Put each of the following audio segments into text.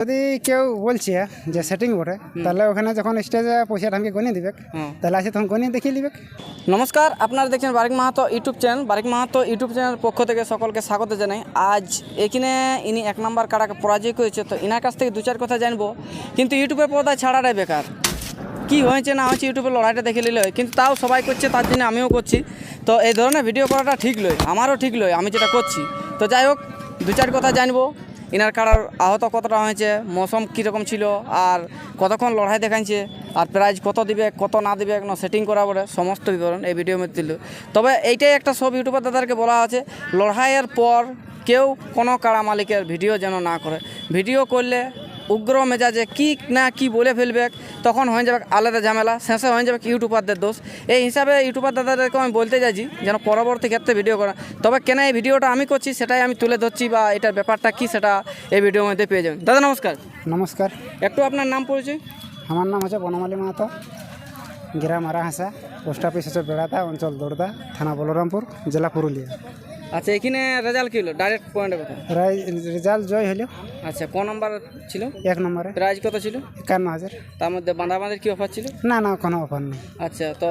যদি কেউ বলছে যে সেটিং বটে তাহলে ওখানে যখন স্টেজে পয়সাটা আমাকে গনিয়ে দিবে। তাহলে আসে তখন গনিয়ে দেখিয়ে দিবে নমস্কার আপনারা দেখছেন Barik Mahato YouTube channel Barik Mahato YouTube channel পক্ষ থেকে সকলকে স্বাগত জানাই। আজ এখানে ইনি এক নম্বর কাড়াকে পরাজয় করেছে তো ইনার কাছ থেকে দু চার কথা জানব। কিন্তু ইউটিউবের পর্দায় ছাড়াটাই বেকার। কি হয়েছে না হয়েছে ইউটিউবে লড়াইটা দেখে নিলে হয়। কিন্তু তাও সবাই করছে তার জন্য আমিও করছি। তো এই ধরনের ভিডিও করাটা ঠিক লয় আমারও ঠিক লয় আমি যেটা করছি। তো যাই হোক দু চার কথা জানব। ইনার কারোর আহত কতটা হয়েছে, মৌসুম কীরকম ছিল, আর কতক্ষণ লড়াই দেখাইছে, আর প্রাইজ কত দিবে, কত না দিবে না সেটিং করা বলে সমস্ত বিবরণ এই ভিডিও মধ্যে দিল। তবে এইটাই একটা সব ইউটিউবার দাদাকে বলা আছে, লড়াইয়ের পর কেউ কোনো কারা মালিকের ভিডিও যেন না করে। ভিডিও করলে উগ্র মেজাজে কি না কি বলে ফেলবে তখন হয়ে যাবে আলাদা ঝামেলা শেষে হয়ে যাবে ইউটিউবারদের দোষ। এই হিসাবে ইউটিউবার দাদাদেরকে আমি বলতে চাইছি যেন পরবর্তী ক্ষেত্রে ভিডিও করা। তবে কেন এই ভিডিওটা আমি করছি সেটাই আমি তুলে ধরছি বা এটার ব্যাপারটা কি সেটা এই ভিডিওর মধ্যে পেয়ে যাবেন। দাদা নমস্কার। নমস্কার। একটু আপনার নাম পরিচয়? আমার নাম হচ্ছে বনমালী মাহাতো। গ্রাম হাসা পোস্ট অফিস হচ্ছে বেড়াতা অঞ্চল দৌড়দা থানা বলরামপুর জেলা পুরুলিয়া। আচ্ছা এখানে রেজাল্ট কি হলো? ডাইরেক্ট পয়েন্টের কথা রাই রেজাল্ট জয় হলো। আচ্ছা ক নাম্বার ছিল? এক নম্বরে। প্রাইজ কত ছিল? একান্ন হাজার। তার মধ্যে বাঁধা বাঁধের কি অফার ছিল? না না কোনো অফার নেই। আচ্ছা তো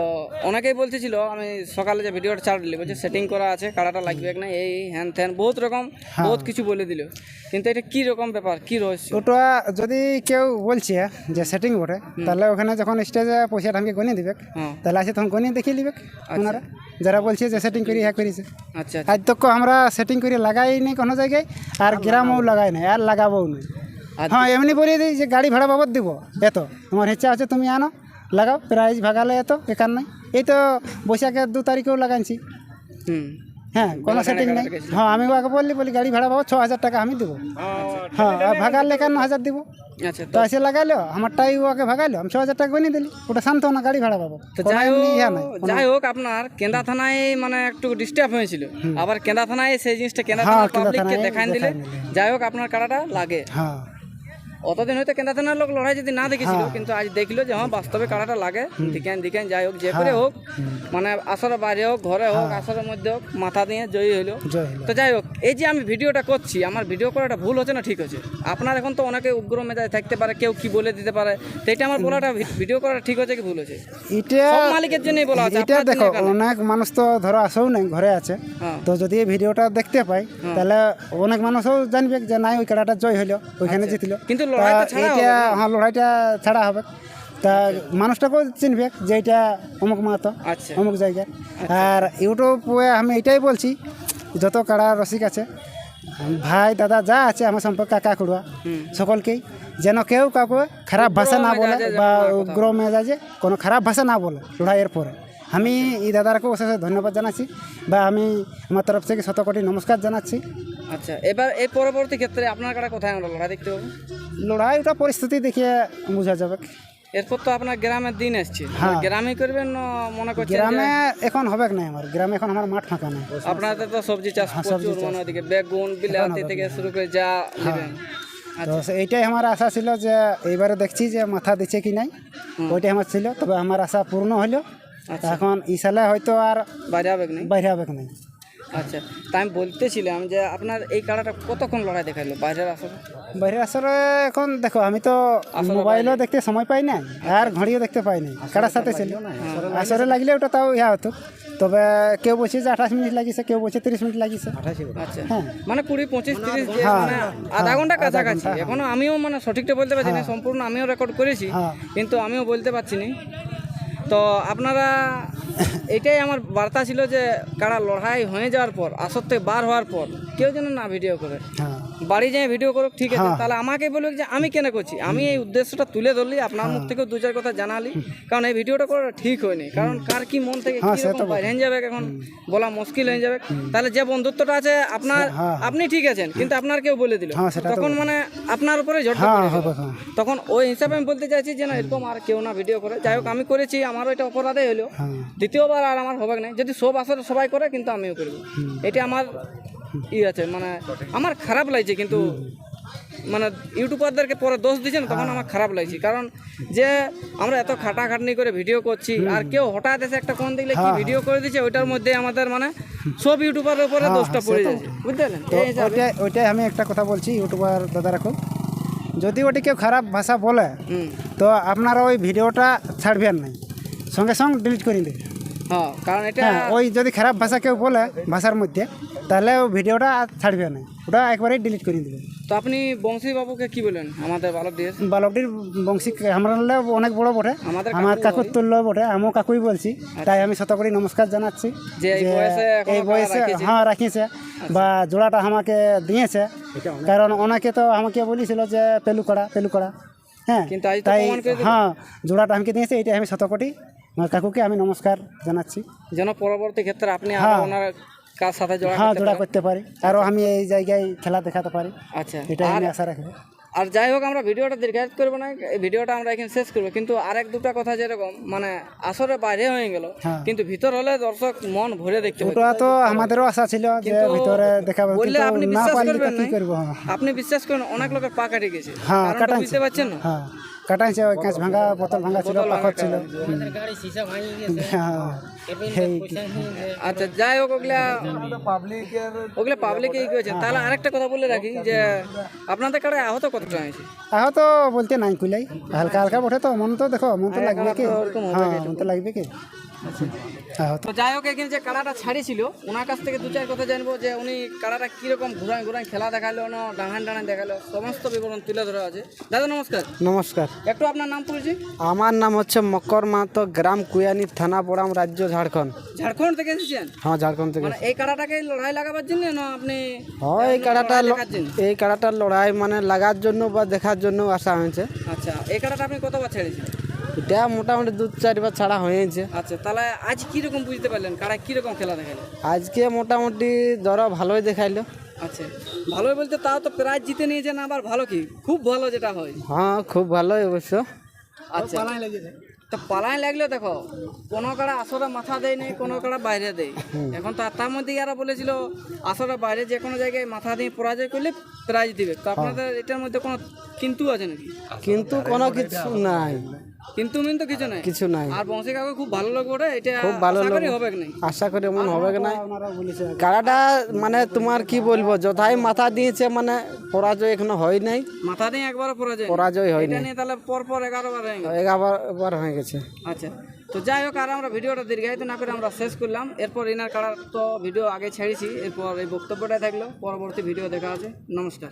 অনেকেই বলতেছিল আমি সকালে যে ভিডিওটা ছাড় দিলি বলছে সেটিং করা আছে কাড়াটা লাগবে না এই হ্যান ত্যান বহুত রকম বহুত কিছু বলে দিল। কিন্তু এটা কি রকম ব্যাপার কি রহস্য? ওটা যদি কেউ বলছে যে সেটিং বটে তাহলে ওখানে যখন স্টেজে পয়সাটা আমাকে গনিয়ে দিবে হ্যাঁ। তাহলে আছে তখন গনিয়ে দেখিয়ে দিবে ওনারা। যারা বলছে যে সেটিং করি হ্যাঁ করেছে। আচ্ছা আজ তক আমরা সেটিং করে লাগাই নাই কোনো জায়গায় আর গ্রামও লাগাই নাই আর লাগাবও নাই। হ্যাঁ এমনি বলে দিই যে গাড়ি ভাড়া বাবদ দিব এত। তোমার ইচ্ছা আছে তুমি আনো লাগাও প্রাইজ ভাগালে এত এখান নাই। এই তো বৈশাখের দু তারিখেও লাগাইছি। হুম। হ্যাঁ কোনো সেটিং নেই। হ্যাঁ আমি ওকে বললি বলি গাড়ি ভাড়া বাবদ ছ হাজার টাকা আমি দেবো। হ্যাঁ আর ভাগালে একান্ন হাজার দিব? আচ্ছা তো এসে লাগাইলো আমারটাই ওকে ভাগাইলো আমি ছ হাজার টাকা বানিয়ে দিলি ওটা শান্ত না গাড়ি ভাড়া পাবো। তো যাই হোক যাই হোক আপনার কেন্দা থানায় মানে একটু ডিস্টার্ব হয়েছিল। আবার কেন্দা থানায় সেই জিনিসটা কেন্দা কেন্দা পাবলিককে থানায় দেখান দিলে। যাই হোক আপনার কাড়াটা লাগে। হ্যাঁ। অতদিন হয়তো কেন্দা থানার লোক লড়াই যদি না দেখেছিল কিন্তু আজ দেখল যে হ্যাঁ বাস্তবে কাড়াটা লাগে। দিকেন দিকেন যাই হোক যে করে হোক মানে আসরের বাইরে হোক ঘরে হোক আসরের মধ্যে হোক মাথা দিয়ে জয়ী হইল। তো যাই হোক এই যে আমি ভিডিওটা করছি আমার ভিডিও করাটা ভুল হচ্ছে না ঠিক হচ্ছে। আপনার এখন তো অনেকে উগ্র মেজাজ থাকতে পারে কেউ কি বলে দিতে পারে তো এটা আমার বলাটা ভিডিও করাটা ঠিক হচ্ছে কি ভুল হচ্ছে? এটা মালিকের জন্যই বলা হচ্ছে এটা দেখো অনেক মানুষ তো ধরো আসেও নেই ঘরে আছে। হ্যাঁ। তো যদি এই ভিডিওটা দেখতে পাই তাহলে অনেক মানুষও জানবে যে নাই ওই খেলাটা জয় হলো ওইখানে জিতলো। কিন্তু তা লড়াইটা ছাড়া এইটা হ্যাঁ লড়াইটা ছাড়া হবে। তা মানুষটাকেও চিনবে যে এটা অমুক মাহাতো আচ্ছা। অমুক জায়গায়। আর ইউটিউবে আমি এটাই বলছি যত কাড়া রসিক আছে ভাই দাদা যা আছে আমার সম্পর্কে কাকা খুড়ুয়া সকলকেই যেন কেউ কাউকে খারাপ ভাষা না বলে বা উগ্র মেজাজে কোনো খারাপ ভাষা না বলে লড়াইয়ের পরে। আমি এই দাদারকে অশেষ ধন্যবাদ জানাচ্ছি বা আমি আমার তরফ থেকে শত কোটি নমস্কার জানাচ্ছি। আচ্ছা এবার এই পরবর্তী ক্ষেত্রে আপনার কাটা কোথায় আমরা লড়াই দেখতে পাবো? লড়াই ওটা পরিস্থিতি দেখে বোঝা যাবে। এরপর তো আপনার গ্রামের দিন এসছে। হ্যাঁ। গ্রামে করবেন না মনে করছেন গ্রামে এখন হবে না আমার? গ্রামে এখন আমার মাঠ ফাঁকা নেই। আপনাদের তো সবজি চাষ হ্যাঁ, প্রচুর মানে ওদিকে বেগুন বিলাতি থেকে শুরু করে যা নেবেন। তো এইটাই আমার আশা ছিল যে এইবারে দেখছি যে মাথা দিচ্ছে কি নাই। ওইটাই আমার ছিল। তবে আমার আশা পূর্ণ হলো। এখন এই সালে হয়তো আর বাইরে হবে না বাইরে হবে না আচ্ছা তাই আমি বলতেছিলাম যে আপনার এই কাড়াটা কতক্ষণ লড়াই দেখাইলো? বাইরের আসলে বাইরের আসলে এখন দেখো আমি তো মোবাইলও দেখতে সময় পাই না আর ঘড়িও দেখতে পাই না কাটার সাথে ছিল। আসরে লাগলে ওটা তাও ইয়া হতো। তবে কেউ বলছে যে আঠাশ মিনিট লাগিয়েছে কেউ বলছে তিরিশ মিনিট লাগিয়েছে আচ্ছা হ্যাঁ। মানে কুড়ি পঁচিশ তিরিশ যে মানে আধা ঘণ্টা কাছাকাছি। এখনও আমিও মানে সঠিকটা বলতে পারছি না সম্পূর্ণ আমিও রেকর্ড করেছি হ্যাঁ। কিন্তু আমিও বলতে পারছি না। তো আপনারা এটাই আমার বার্তা ছিল যে কারা লড়াই হয়ে যাওয়ার পর আসর থেকে বার হওয়ার পর, কেউ যেন না ভিডিও করে। হ্যাঁ। বাড়ি যেয়ে ভিডিও করুক ঠিক আছে। তাহলে আমাকে বলুক যে আমি কেন করছি? আমি এই উদ্দেশ্যটা তুলে ধরলি আপনার মুখ থেকেও দু চার কথা জানালি। কারণ এই ভিডিওটা করা ঠিক হয়নি। কারণ কার কি মন থেকে রকম বাইরে যাবে এখন বলা মুশকিল হয়ে যাবে। তাহলে যে বন্ধুত্বটা আছে আপনার আপনি ঠিক আছেন কিন্তু আপনার কেউ বলে দিল। হ্যাঁ, তখন মানে আপনার উপরে হ্যাঁ হ্যাঁ। তখন ওই হিসাবে আমি বলতে চাইছি যে না এরকম আর কেউ না ভিডিও করে। যাই হোক আমি করেছি আমারও এটা অপরাধে হলো। হ্যাঁ। দ্বিতীয়বার আর আমার হবে না যদি সব আসলে সবাই করে কিন্তু আমিও করব। এটা আমার ই আছে মানে আমার খারাপ লাগছে কিন্তু মানে ইউটিউবারদেরকে পরে দোষ দিচ্ছে না তখন আমার খারাপ লাগছে। কারণ যে আমরা এত খাটাখাটনি করে ভিডিও করছি আর কেউ হঠাৎ এসে একটা কোন দেখলে কি ভিডিও করে দিচ্ছে ওইটার মধ্যে আমাদের মানে সব ইউটিউবারের উপরে দোষটা পড়ে যাচ্ছে। বুঝতে পারলেন ওইটাই ওইটাই আমি একটা কথা বলছি ইউটিউবার দাদা রাখো যদি ওটি কেউ খারাপ ভাষা বলে তো আপনারা ওই ভিডিওটা ছাড়বেন নাই সঙ্গে সঙ্গে ডিলিট করে দেবেন। হ্যাঁ কারণ এটা হ্যাঁ ওই যদি খারাপ ভাষা কেউ বলে ভাষার মধ্যে তাহলে ভিডিওটা আর ছাড়বে না। ওটা একবারেই ডিলিট করে দেবে। তো আপনি বংশী বাবুকে কি বলেন? আমাদের বালক দিয়ে? বালকটির বংশী আমরা অনেক বড় বটে। আমাদের আমার কাকুর তুল্য বটে আমিও কাকুই বলছি। তাই আমি শত করে নমস্কার জানাচ্ছি যে এই বয়সে হ্যাঁ রাখিয়েছে বা জোড়াটা আমাকে দিয়েছে। কারণ ওনাকে তো আমাকে বলেছিল যে পেলু করা পেলু করা হ্যাঁ কিন্তু তাই। হ্যাঁ জোড়াটা আমাকে দিয়েছে এটা আমি শত কোটি আমার কাকুকে আমি নমস্কার জানাচ্ছি। যেন পরবর্তী ক্ষেত্রে আপনি হ্যাঁ। ওনার কার সাথে জড়া হ্যাঁ করতে জোড়া করতে পারি। আরও আমি এই জায়গায় খেলা দেখাতে পারি। আচ্ছা। আর আমি আশা রাখব আর যাই হোক আমরা ভিডিওটা দীর্ঘায়িত করব না ভিডিওটা আমরা এখানে শেষ করব। কিন্তু আরেক দুটা কথা যেরকম মানে আসরে বাইরে হয়ে গেল হ্যাঁ। কিন্তু ভিতর হলে দর্শক মন ভরে দেখতে ওটা তো আমাদেরও আশা ছিল যে ভিতরে দেখাবো বললে আপনি বিশ্বাস করবেন কি। আপনি বিশ্বাস করেন অনেক লোকের পা কাটে গেছে। হ্যাঁ বুঝতে পারছেন না? কাটাইছে ওই কাঁচ ভাঙা বোতল ভাঙা ছিল পাখর ছিল। হ্যাঁ আচ্ছা যাই হোক ওগুলা ওগুলা পাবলিক এই করেছেন তাহলে আরেকটা কথা বলে রাখি যে আপনাদের কারও আহত কত হয়েছে? আহত বলতে নাই কুলাই। হালকা হালকা বটে তো মন তো দেখো মন তো লাগবে কি? হ্যাঁ মন তো লাগবে কি? তো যাই হোক এখানে যে কাড়াটা ছাড়িয়েছিল ওনার কাছ থেকে দু চার কথা জানব যে উনি কাড়াটা কীরকম ঘুরান ঘুরান খেলা দেখাল না ডাঙান ডাঙান দেখাল সমস্ত বিবরণ তুলে ধরা আছে। দাদা নমস্কার। নমস্কার। একটু আপনার নাম পড়েছি আমার নাম হচ্ছে মকর মাহাতো গ্রাম কুয়ানি থানা বড়াম রাজ্য ঝাড়খণ্ড। ঝাড়খণ্ড থেকে এসেছেন? হ্যাঁ ঝাড়খণ্ড থেকে। মানে এই কাড়াটাকে লড়াই লাগাবার জন্য না আপনি হয় এই কাড়াটা এই কাড়াটার লড়াই মানে লাগার জন্য বা দেখার জন্য আসা হয়েছে। আচ্ছা এই কাড়াটা আপনি কতবার ছেড়েছেন এটা মোটামুটি দু চারবার ছাড়া হয়েছে। আচ্ছা তাহলে আজ কীরকম বুঝতে পারলেন? কাড়া কীরকম খেলা দেখাল? আজকে মোটামুটি ধরো ভালোই দেখাইলো। আচ্ছা ভালোই বলতে তাও তো প্রাইজ জিতে নিয়েছেন আবার ভালো কি? খুব ভালো যেটা হয়। হ্যাঁ খুব ভালোই অবশ্য। আচ্ছা তো পালাই লাগলে দেখো কোনো কাড়া আসরে মাথা দেয় নেই কোনো কাড়া বাইরে দেয়। এখন তো তার মধ্যে যারা বলেছিল আসরে বাইরে যে কোনো জায়গায় মাথা দিয়ে পরাজয় করলে প্রাইজ দিবে। তো আপনাদের এটার মধ্যে কোনো কিন্তু আছে নাকি? কিন্তু কোনো কিছু নাই। কিন্তু কিছু নাই। কিছু নাই। আর বংশী কাকু খুব ভালো এটা খুব ভালো আশা করি হবে কি নাই? আশা করি এমন হবে কি নাই। ওনারা কাড়াটা মানে তোমার কি বলব যথাই মাথা দিয়েছে মানে পরাজয় এখনও হয় নাই। মাথা দিয়ে একবার পরাজয় পরাজয় হয় এটা নাই। নিয়ে তাহলে পর পর এগারো বার হয়ে বার হয়ে গেছে। আচ্ছা তো যাই হোক আর আমরা ভিডিওটা দীর্ঘায়িত না করে আমরা শেষ করলাম। এরপর ইনার কাড়ার তো ভিডিও আগে ছেড়েছি। এরপর এই বক্তব্যটাই থাকল। পরবর্তী ভিডিও দেখা আছে নমস্কার।